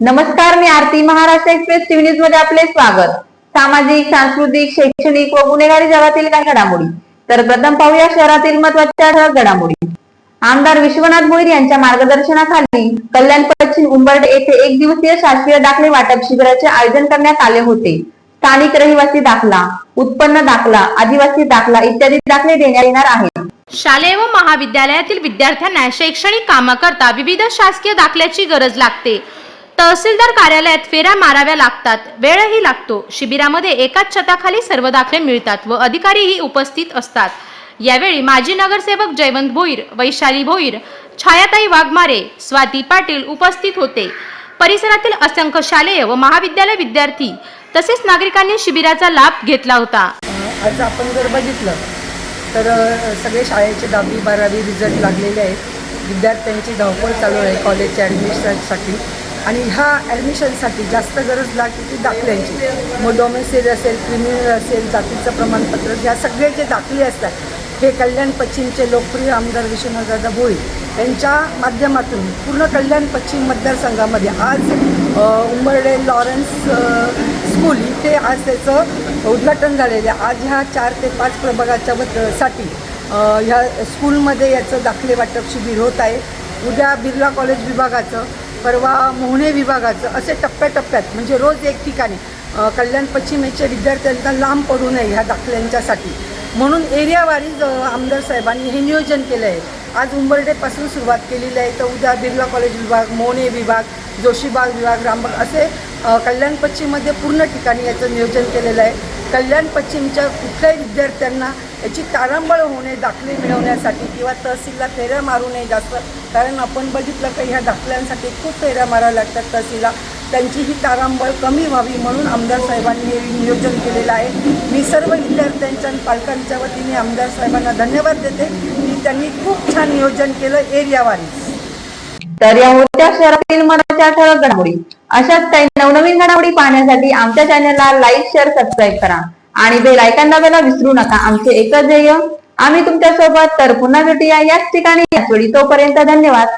नमस्कार मी Aarti Maharashtra express TV न्यूजमध्ये आपले स्वागत. सामाजिक सांस्कृतिक शैक्षणिक व गुन्हेगारी जगातील काही घडामोडी. तर प्रथम पाहूया शहरातील महत्त्वाच्या ठळक घडामोडी. आमदार विश्वनाथ भोईर यांच्या मार्गदर्शनाखाली कल्याण पश्चिम उंबर्ड येथे एक दिवसीय शासकीय दाखले वाटप शिबिराचे आयोजन करण्यात आले होते. स्थानिक रहिवासी दाखला उत्पन्न दाखला आदिवासी दाखला इत्यादी दाखले देण्यात येणार आहेत. शालेय व महाविद्यालयातील विद्यार्थ्यांना शैक्षणिक कामाकरता विविध शासकीय दाखल्याची गरज लागते. तहसीलदार कार्यालयात फेऱ्या माराव्या लागतात. वेळही लागतो. शिबिरामध्ये एकाच छताखाली सर्व दाखले मिळतात व अधिकारीही उपस्थित असतात. यावेळी माजी नगरसेवक जयवंत भोईर वैशाली भोईर छायाताई वाघमारे स्वाती पाटील उपस्थित होते. परिसरातील असंख्य शालेय व महाविद्यालय विद्यार्थी तसेच नागरिकांनी शिबिराचा लाभ घेतला होता. आज आपण जर बघितलं तर सगळे शाळेचे दहावी बारावी रिझल्ट लागलेले आहेत. विद्यार्थ्यांची धावपळ चालू आहे कॉलेजच्या ॲडमिशनसाठी आणि ह्या ॲडमिशनसाठी जास्त गरज लागते ती दाखल्यांची. मग डोमेसिल असेल क्रिमिनल असेल जातीचं प्रमाणपत्र ह्या सगळे जे दाखले असतात हे कल्याण पश्चिमचे लोकप्रिय आमदार विश्वनाथदादा भोई यांच्या माध्यमातून पूर्ण कल्याण पश्चिम मतदारसंघामध्ये आज अ, उंबर्डे लॉरेन्स स्कूल इथे आज त्याचं उद्घाटन झालेलं आहे. आज ह्या चार ते पाच प्रभागाच्या साठी ह्या स्कूलमध्ये याचं दाखले वाटप शिबिर होत आहे. उद्या बिर्ला कॉलेज विभागाचं परवा मोहणे विभागाचं असे टप्प्याटप्प्यात म्हणजे रोज एक ठिकाणी कल्याण पश्चिमेच्या विद्यार्थ्यांना लांब पडू नये ह्या दाखल्यांच्यासाठी. म्हणून एरियावारीज आमदार साहेबांनी हे नियोजन केलं आहे आज उंबरडेपासून सुरुवात केलेली आहे तर उद्या बिर्ला कॉलेज विभाग मोने विभाग जोशीबाग विभाग रामबाग असे कल्याण पश्चिममध्ये पूर्ण ठिकाणी याचं नियोजन केलेलं आहे. कल्याण पश्चिमच्या कुठल्याही विद्यार्थ्यांना याची तारांबळ होणे दाखले मिळवण्यासाठी किंवा तहसीलला फेऱ्या मारू नये जास्त. कारण आपण बघितलं की ह्या दाखल्यांसाठी खूप फेऱ्या माराव्या लागतात तहसीलला. त्यांची ही तारांबळ कमी व्हावी म्हणून आमदार साहेबांनी हे नियोजन केलेलं आहे. मी सर्व विद्यार्थ्यांच्या आणि पालकांच्या वतीने आमदार साहेबांना धन्यवाद देते. की त्यांनी खूप छान नियोजन केलं एरियावारीज. तर या होत्या शहरातील मनाच्या ठळक घडामोडी. अशाच काही नवनवीन घडामोडी पाहण्यासाठी आमच्या चॅनलला लाईक शेअर सबस्क्राईब करा. आणि बेल आयकॉन दाबायला विसरू नका. आमचे एकच ध्येय आम्ही तुमच्यासोबत तर पुन्हा भेटूया याच ठिकाणी. याच वेळी तोपर्यंत धन्यवाद.